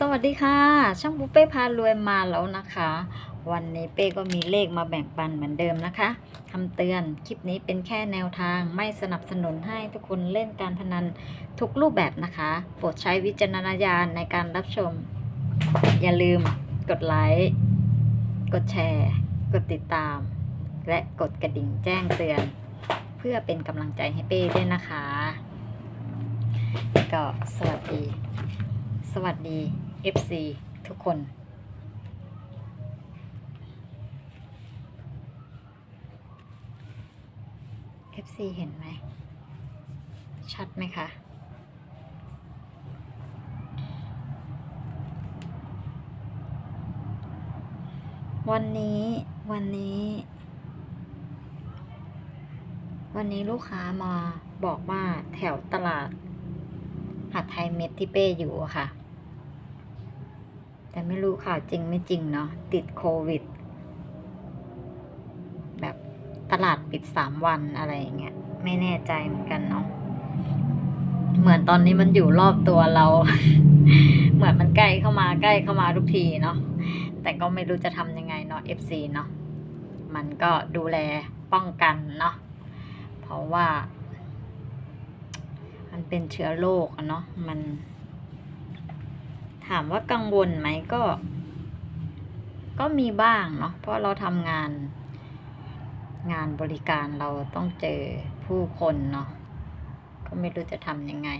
สวัสดีค่ะ ช่างปุ๊เป้พารวยมาแล้วนะคะ วันนี้เป้ก็มีเลขมาแบ่งปันเหมือนเดิมนะคะคำเตือนคลิปนี้เป็นแค่แนวทางไม่สนับสนุนให้ทุกคนเล่นการพนันทุกรูปแบบนะคะ โปรดใช้วิจารณญาณในการรับชม อย่าลืมกดไลค์กดแชร์ กดติดตาม และกดกระดิ่งแจ้งเตือน เพื่อเป็นกำลังใจให้เป้ด้วยนะคะ ก็สวัสดี สวัสดี FC ทุกคน FC เห็นไหม ชัดไหมคะวันนี้วันนี้ วันนี้ลูกค้ามาบอกว่าแถวตลาดหัดไทยเม็ดที่เป้อยู่อะค่ะ แต่ไม่รู้ข่าวจริงไม่จริงเนาะติดโควิด แบบตลาดปิดสามวันอะไรอย่างเงี้ยไม่แน่ใจเหมือนกันเนาะเหมือนตอนนี้มันอยู่รอบตัวเรา เหมือนมันใกล้เข้ามาใกล้เข้ามาทุกทีเนาะแต่ก็ไม่รู้จะทำยังไงเนาะ FC เนาะมันก็ดูแลป้องกันเนาะเพราะว่า มันเป็นเชื้อโรคเนาะมัน ถามว่ากังวลไหมก็ ก็มีบ้างเนาะเพราะเราทำงาน งานบริการเราต้องเจอผู้คนเนาะก็ไม่รู้จะทำยังไง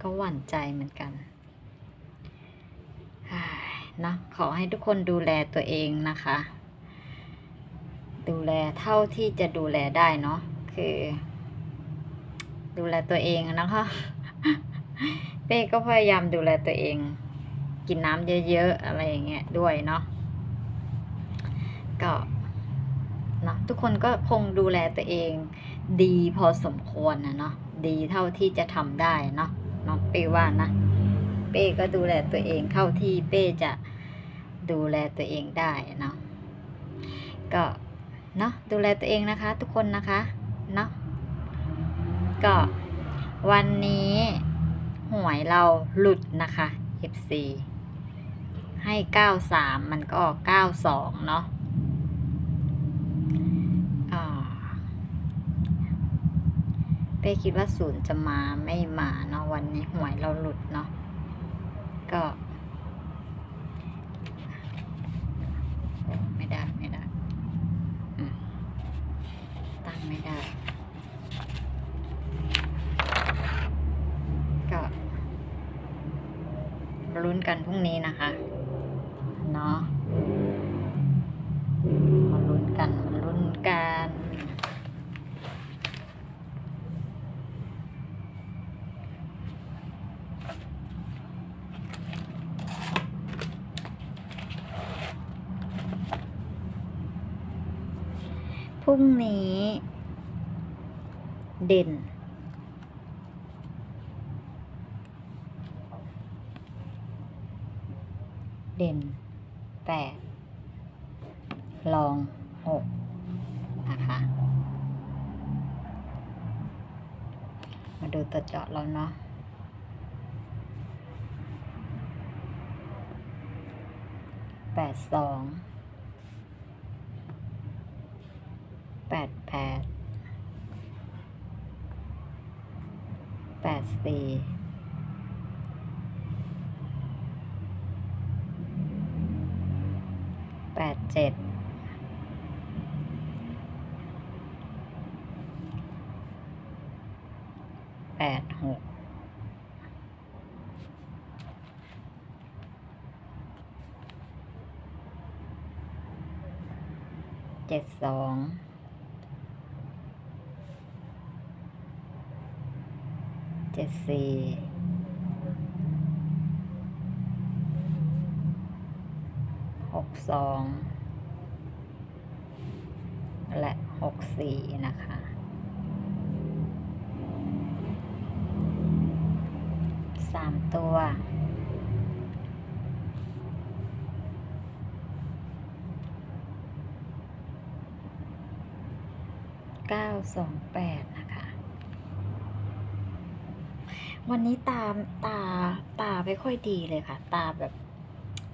ก็หวั่นใจเหมือนกันนะขอให้ทุกคนดูแลตัวเองนะคะ ดูแลเท่าที่จะดูแลได้เนาะคือ ดูแลตัวเองนะคะ เป้ก็พยายามดูแลตัวเอง กินน้ำเยอะๆอะไรอย่างเงี้ยด้วยเนาะก็เนาะทุกคนก็คงดูแลตัวเอง ดีพอสมควรนะเนาะดีเท่าที่จะทำได้เนาะเนาะเป้ว่านะ เป้ก็ดูแลตัวเองเท่าที่เป้จะดูแลตัวเองได้เนาะก็เนาะดูแลตัวเองนะคะ ทุกคนนะคะเนาะก็วันนี้ หวยเราหลุดนะคะ FC ให้ 93 มันก็ออก92 เนาะเป้คิดว่าศูนย์จะมาไม่มาเนาะวันนี้หวยเราหลุดเนาะก็โอ้ไม่ได้ไม่ได้อืมตั้งไม่ได้ ก็มา ลุ้นกันพรุ่งนี้นะคะเนาะมาลุ้นกันมาลุ้นกันพรุ่งนี้ เด่น เด่นแปดลองหกนะคะ มาดูตัวเจาะแล้วเนาะแปดสองแปดแปดแปดสี่ แปดเจ็ดแปดหกเจ็ดสองเจ็ดสี่ หก สองและหกสี่นะคะ สามตัวเก้าสองแปดนะคะ วันนี้ตาตาตาไม่ค่อยดีเลยค่ะ ตาแบบ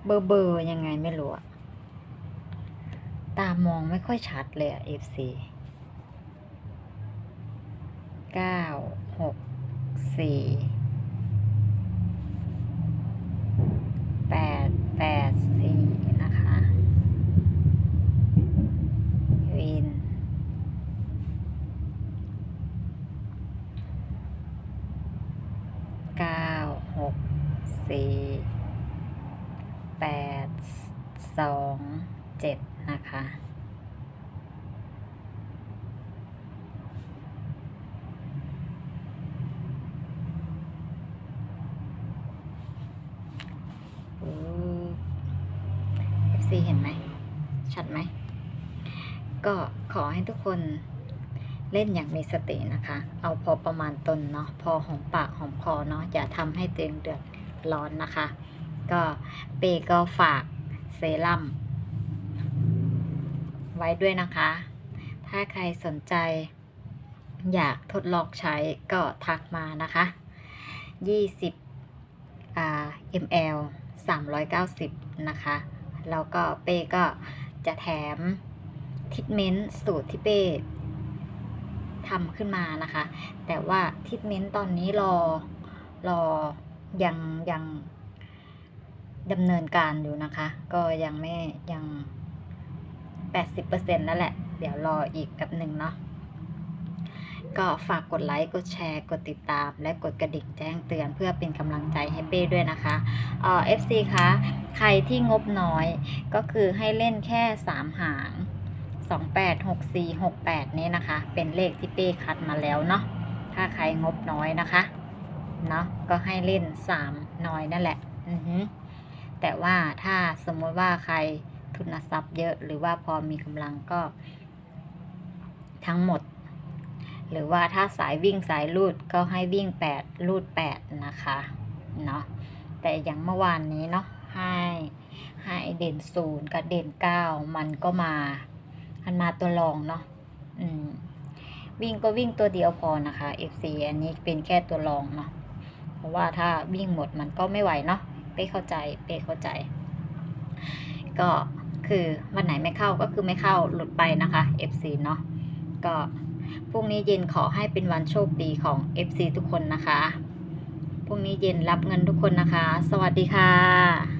เบอร์เบอร์ยังไงไม่รู้อะ ตามองไม่ค่อยชัดเลยอะ FC เก้าหกสี่แปดแปดสี่นะคะ วิน เก้าหกสี่แปดสองเจ็ด นะคะอือ FC เห็นไหม ชัดไหม ก็ขอให้ทุกคนเล่นอย่างมีสตินะคะ เอาพอประมาณตนเนาะ พอหอมปากหอมคอเนาะ อย่าทำให้ตัวเองเดือดร้อนนะคะ ก็เปก็ฝากเซรั่ม ไว้ด้วยนะคะ ถ้าใครสนใจ อยากทดลองใช้ก็ทักมานะคะ 20อ่า ml 390 นะคะ แล้วก็เป้ก็จะแถมทิทเมนต์สูตรที่เป้ทำขึ้นมานะคะ แต่ว่าทิทเมนต์ตอนนี้รอรอยังยังดำเนินการอยู่นะคะ ก็ยังไม่ยัง 80%แล้วแหละ เดี๋ยวรออีกแบบหนึ่งเนาะก็ฝากกดไลค์ กดแชร์ กดติดตาม และกดกระดิ่งแจ้งเตือนเพื่อเป็นกำลังใจให้เป้ด้วยนะคะเอ่อ FC คะใครที่งบน้อยก็คือให้เล่นแค่ 3 หาง 28 64 68 นี้นะคะ เป็นเลขที่เป้คัดมาแล้วเนาะถ้าใครงบน้อยนะคะเนาะก็ให้เล่น 3 น้อยนั่นแหละ อือฮึแต่ว่าถ้าสมมติว่าใคร ทุนทรัพย์เยอะ หรือว่าพอมีกำลังก็ ทั้งหมด หรือว่าถ้าสายวิ่งสายลูดก็ให้วิ่ง 8 ลูด 8 นะคะเนาะแต่อย่างเมื่อวานนี้เนาะให้ให้เด่นศูนย์กับเด่นเก้ามันก็มามันมาตัวรองเนาะอืมวิ่งก็วิ่งตัวเดียวพอนะคะ FC อันนี้เป็นแค่ตัวรองเนาะเพราะว่าถ้าวิ่งหมดมันก็ไม่ไหวเนาะเป้เข้าใจเป้เข้าใจ ก็ คือวันไหนไม่เข้าก็คือไม่เข้าหลุดไปนะคะ FC เนาะก็พรุ่งนี้เย็นขอให้เป็นวันโชคดีของ FC ทุกคนนะคะ พรุ่งนี้เย็นรับเงินทุกคนนะคะ สวัสดีค่ะ